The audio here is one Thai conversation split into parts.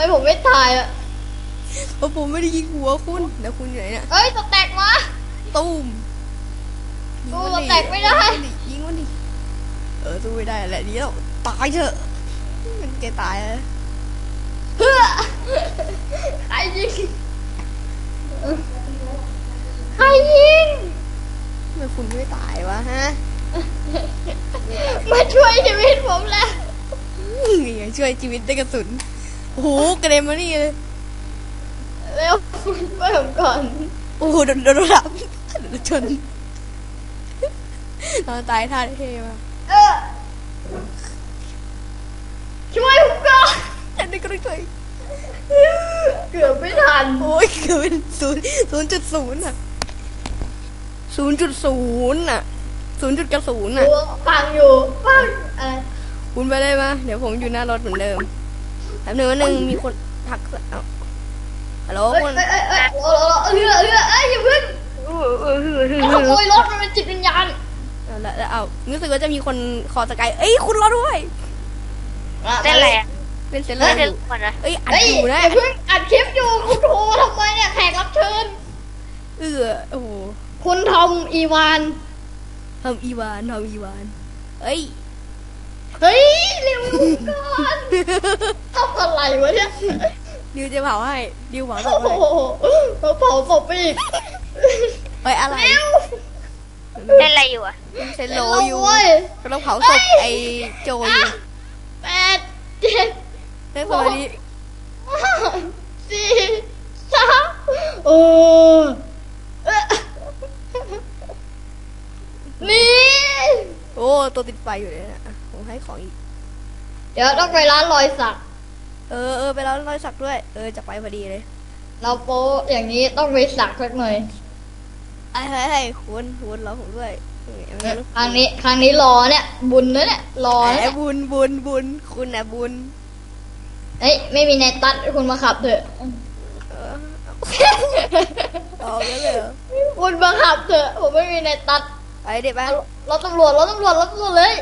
มผมไม่ตายอะเพราะผมไม่ได้ยิงหัวคุณแล้วคุณอยู่ไหนเนี่ยเอ้ยสแต็กมา ตุ้มโอ้แตกไม่ได้ ยิงมันดิเออสู้ไม่ได้แหละเดียวตายเถอะมันแกตายแล้ว เพื่อใครยิงใครยิง ทำไมคุณไม่ตายวะฮะมาช่วยชีวิตผมแล้วนี่ไงช่วยชีวิตได้วยกระสุน โอ้โหกระเด็นมานี่เลยเร็วคุณช่วยผมก่อนโอ้โหโดนโดนรับโดนชนตอนตายท่าเท่มากเออช่วยผมก่อนแต่นี่ก็ต้องช่วยเกือบไม่ทันโอ้ยเกินศูนย์ศูนย์จุดศูนย์อะศูนย์จุดศูนย์อะศูนย์จุดกระศูนย์อะฟังอยู่ฟังอะไรคุณไปได้ปะเดี๋ยวผมอยู่หน้ารถเหมือนเดิม แป๊บนึงวันหนึ่งมีคนทักเอ้าฮัลโหลเอ้ยคุณเอ้ยเอ้ยเอ้ยโอ้โหเรือเรือเอ้ยอย่าเพิ่งเออเออเออเออขโมยรถมันเป็นจิตวิญญาณเอาละแล้วเอารู้สึกว่าจะมีคนคอสกายเอ้ยคุณรอด้วย เต้นอะไรอะเป็นเซเลเต้นอเต้นร์ก่อนนะเอ้ยอัดเฮ้ยอยู่นะอย่าเพิ่งอัดคลิปอยู่คุณโทรทำไมเนี่ยแขกรับเชิญ เออโอ้โหคุณทอมอีวานทำอีวานทำอีวานเอ้ย เฮ้ยเร็วก่อนทำอะไรวะเนี่ย ดิวจะเผาให้ ดิวเผาศโอ้พโหให้เราเผาศพไปอีกเอ้ยอะไรเร็วเต้นอะไรอยู่อะเซนโลอยู่เว้ยกำลังเผาศพไอ้โจอยู่แปดเจ็ดได้สวัสดีห้าสี่สามโอ้เอ๊ะนี่ โอ้ตัวติดไฟอยู่เลยนะผม ให้ของอีก เดี๋ยวต้องไปร้านรอยสัก เออเออไปแล้วรอยสักด้วย เออจะไปพอดีเลย เราโป๊อย่างนี้ต้องไปสักสักหน่อยไอ้ให้ให้คุณคุณรอผมด้วยครั้งนี้ครั้งนี้รอเนี่ย บุญนะเนี่ยรอแหนะมเนี่ยบุญบุญบุญคุณนะบุญเฮ้ยไม่มีในตัดคุณมาขับเถอะเออออกแล้วเลยเหรอคุณมาขับเถอะผมไม่มีในตัดไปเด็กไปรถตำรวจรถตำรวจรถตำรวจเลย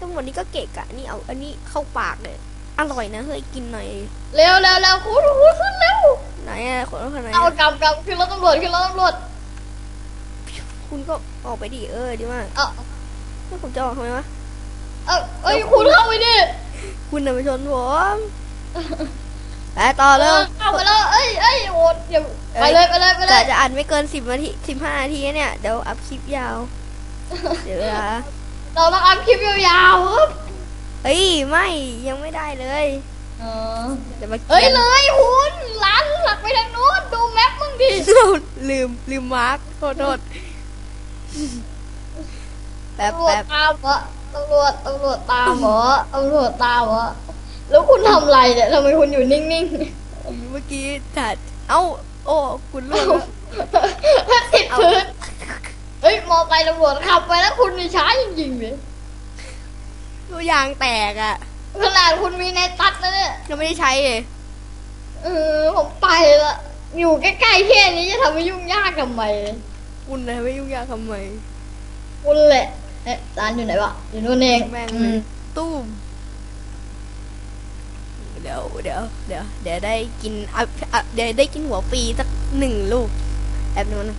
ตรงวันนี้ก็เกะกะนี่เอาอันนี้เข้าปากเลย อร่อยนะเฮ้ยกินหน่อย เร็วเร็วเร็วคุณคุณขึ้นเร็วไหนอะคนคนไหนเอาอะกำกำขึ้นรถตำรวจขึ้นรถตำรวจคุณก็ออกไปดิเออดีมากเอาแล้วผมจะออกทำไมวะเอาเอ้ยคุณเข้าไปดิคุณน่ะไปชนผมไปต่อเอเลยอเข้าไปแล้วเอ้ยเอ้ยโอ้ยเดี๋ยวไปเลยไปเลยไปเลกะยจะอัดไม่เกินสิบนาทีสิบห้านาทีเนี่ยเดี๋ยวอัพคลิปยาวเดี๋ยวนะ เราต้องอัพคลิปยาวๆครับเฮ้ยไม่ยังไม่ได้เลยเออเดี๋ยวมาเอ้ยเลยคุณร้านหลักไปทางโน้นดูแมปมึงดิลืมลืมมาร์คโทษโทษแป๊บตำรวจแป๊บตามเหรอตำรวจตำรวจตามเหรอตำรวจตามเหรอแล้วคุณทำอะไรเนี่ยทำไมคุณอยู่นิ่งเมื่อกี้จัดเอ้าโอ้คุณล่วงแล้วๆติดพื้น เฮ้ยมอไซค์ตำรวจขับไปแล้วคุณมีช้าจริงๆเลยตัวยางแตกอะขนาดคุณมีในตัดนะเนี่ยยังไม่ได้ใช้เลยเออผมไปละอยู่ใกล้ๆแค่นี้จะทำให้ยุ่งยากทำไมคุณนะไม่ยุ่งยากทำไมคุณแหละเอ๊ะร้านอยู่ไหนวะอยู่นู่นเองแม่งอืเลยมตุ้มเดี๋ยวเดี๋ยวเดี๋ยวเดี๋ยวได้กินอะอะเดี๋ยวได้กินหัวปีสักหนึ่งลูกแอบนู้นนะ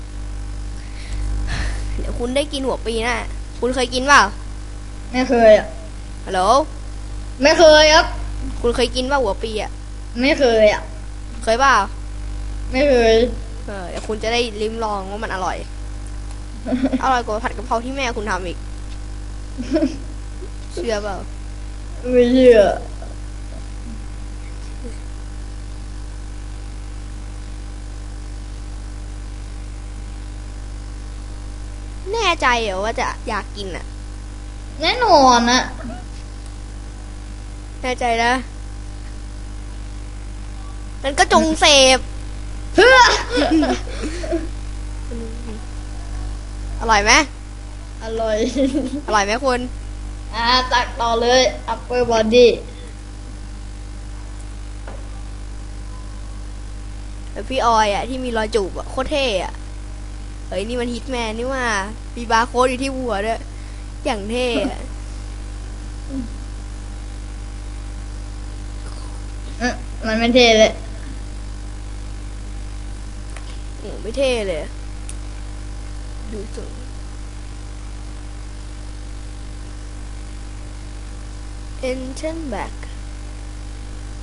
เดี๋ยวคุณได้กินหัวปีนะคุณเคยกินเปล่าไม่เคยอะฮัลโหลไม่เคยครับ คุณเคยกินเปล่าหัวปีอะไม่เคยอะเคยเปล่าไม่เคยเออเดี๋ยวคุณจะได้ลิ้มลองว่ามันอร่อย อร่อยกว่าผัดกะเพราที่แม่คุณทำอีก เชื่อเปล่า ไม่เชื่อ แน่ใจเหรอว่าจะอยากกินอะ แน่นอนนะแน่ใจนะมันก็จงเสพเพื่ออร่อยไหมอร่อย อร่อยไหมคุณ อ่า ตักต่อเลย upper body แบบพี่ออยอะที่มีรอยจูบอะโคตรเท่อะ เฮ้ยนี่มันฮิตแมนนี่ว่า มีบาร์โค้ดอยู่ที่หัวด้วย อย่างเท่อะอืมมันไม่เท่เลยโอ้ไม่เท่เลย ดูสูง engine back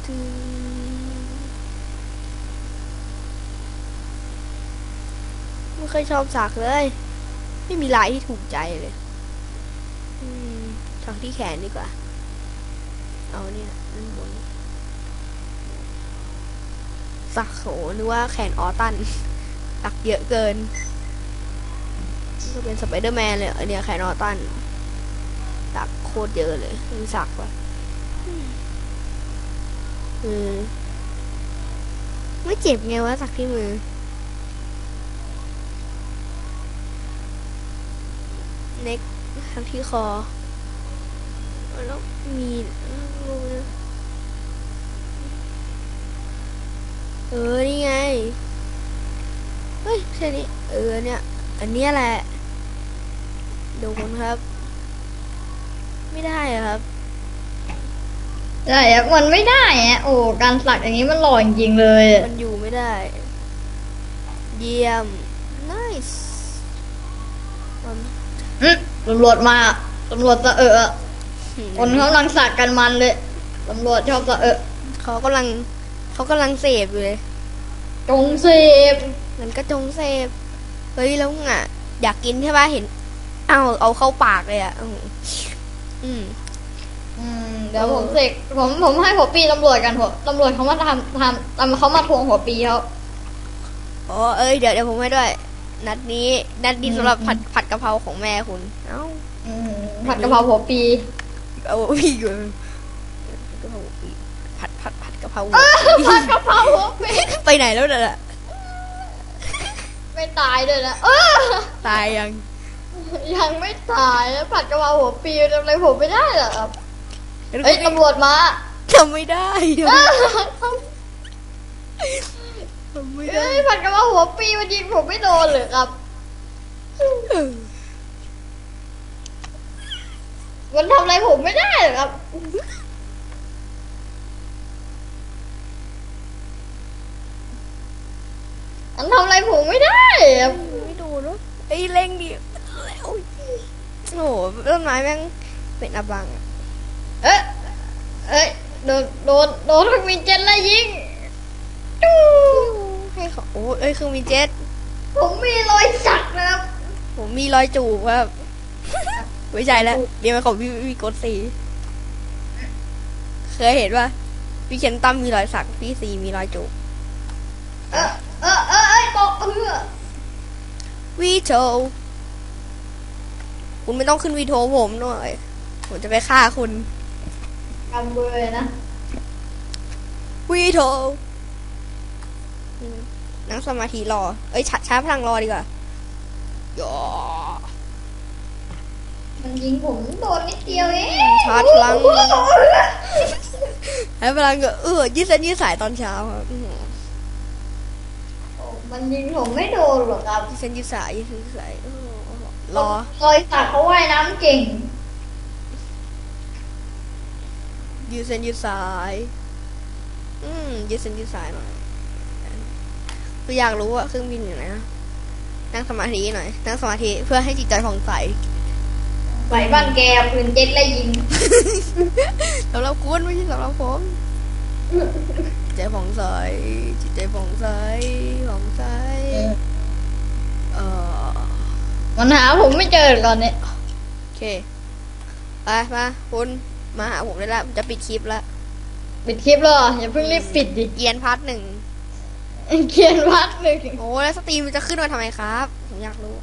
ตึงไม่ เคยชอบสักเลย ไม่มีลายที่ถูกใจเลยอืมสักที่แขนดีกว่า เอาเนี่ยด้านบนสักโหนึกว่าแขนออตันสักเยอะเกินก็เป็นสไปเดอร์แมนเลยอันเนี้ยแขนออตันสักโคตรเยอะเลยมีสักวะอืมไม่เจ็บไงวะสักที่มือ เน็กสักที่คอแล้วมีเออ นี่ไง เฮ้ยแค่นี้เออเนี่ย อันเนี้ยแหละโดนครับ ไม่ได้อะครับใช่ครับมันไม่ได้อะโอ้ การสักอย่างนี้มันหล่อจริงๆเลย มันอยู่ไม่ได้ เยี่ยม nice มัน อืมตำรวจมาตำรวจสะเออคนเขากำลังสักกันมันเลยตำรวจชอบสะเออเขากำลังเขากำลังเสพอยู่เลย จงเสพมันก็จงเสพเฮ้ยแล้วไงอะอยากกินใช่ป่ะเห็นเอาเอาเข้าปากเลยอะอืมอืมอืมเดี๋ยวผมเสกผมผมให้หัวปีตำรวจกันหัวตำรวจเขามาทำทำทำเขามาทวงหัวปีเขาอ๋อเอ้ยเดี๋ยวเดี๋ยวผมให้ด้วย นัดนี้ นัดนี้อืมสำหรับผัดผัดกะเพราของแม่คุณ เอ้าอืมผัดกะเพราหัวปีเอาอีกเลยกะเพราอีกผัดผัดผัดกะเพราผัดกะเพราหัวปีไปไหนแล้วเนี่ยไม่ตายเลยนะเออตายยัง ยังไม่ตายแล้วผัดกะเพราหัวปีทำอะไรผมไม่ได้เหรอครับเฮ้เอ้ยตำรวจมาทำไม่ได้ทเออำทำ ไม่ได้เอ้ยผัดกะเพราหัวปีมันยิงผมไม่โดนเลยครับ มันทำอะไรผมไม่ได้เหรอครับมันทำอะไรผมไม่ได้ครับไม่ดูเนอะไอ้ยเร่งดิแล้วโอ้โหต้นไม้แม่งเป็นอบังอะเอ๊ะเอ้ยโดนโดนโดนมีเจนไล่ยิงจู้ ให้เขาโอ้เอ้ยคือมีเจ็ต ผมมีรอยสักนะครับผมมีรอยจูบครับ ไม่ใช่แล้วเดี๋ยวมันของพี่พี่กดสีเคยเห็นว่าพี่เคนตั้มมีรอยสักพี่ซีมีรอยจูบเออเออเออเอ้ยตกเออวีโทคุณไม่ต้องขึ้นวีโทผมหน่อยผมจะไปฆ่าคุณกำเบยนะวีโทอืม นั่งสมาธิรอ เอ้ยชาชาร์จพลังรอดีกว่าย่อมันยิงผมโดนนิดเดียวเองชาร์จพลังให้พลังก็เออยืดเส้นยืดสายตอนเช้าครับอื้อหือโอ้มันยิงผมไม่โดนหรอกครับยืดเส้นยืดสายยืดเส้นยืดสายเออรอรอยสักเขาว่ายน้ำเก่งยืดเส้นยืดสาย อืมยืดเส้นยืดสายหน่อย คืออยากรู้ว่าเครื่องบินอยู่ไหนนะนั่งสมาธิหน่อยนั่งสมาธิเพื่อให้จิตใจผ่องใสไหวบ้านแกปืนเจ็ตไล่ยิงสำหรับคุณไม่ใช่สำหรับผมจิตใจผ่องใสจิตใจผ่องใสผ่องใสเออมันหาผมไม่เจอตอนนี้โอเคไปมาคุณมาหาผมได้แล้วผมจะปิดคลิปแล้วปิดคลิปแล้วเหรออย่าเพิ่งรีบปิดดิเกียนพาร์ทหนึ่ง เขียนวัดหนึ่งโอ้แล้วสตรีมมันจะขึ้นมาทำไมครับ ผมอยากรู้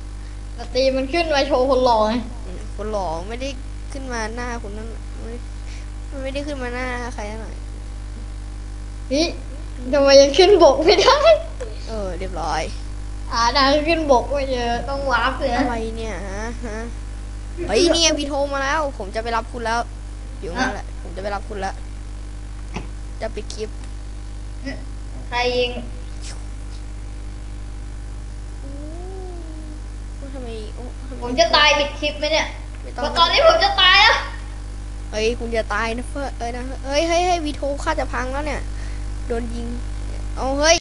สตรีมมันขึ้นมาโชว์คนหล่อไงอืมคนหลองไม่ได้ขึ้นมาหน้าคุณนั่นน่ะไม่ได้มันไม่ได้ขึ้นมาหน้าใครหน่อยนี่ทำไมยังขึ้นบกไม่ได้ เออ เรียบร้อย อ่าดังขึ้นบกไม่เยอะต้องวาร์ปเลยอะไรเนี่ยฮะฮะเฮ้ยเนี่ยพี่โทรมาแล้ว ผมจะไปรับคุณแล้ว อยู่นั่นแหละผมจะไปรับคุณแล้ว จะปิดคลิป ใครยิง โอ้ ทำไมโอ้ทำไผมจะตายปิดคลิปไหมเนี่ยไม่เพต้องราะตอนนี้ผมจะตายแล้วเฮ้ยคุณจะตายนะเฟ้อเอ้ยนะเฮ้ยเฮ้ยเฮ้ยวีโทค่าจะพังแล้วเนี่ย โดนยิง เอาเฮ้ย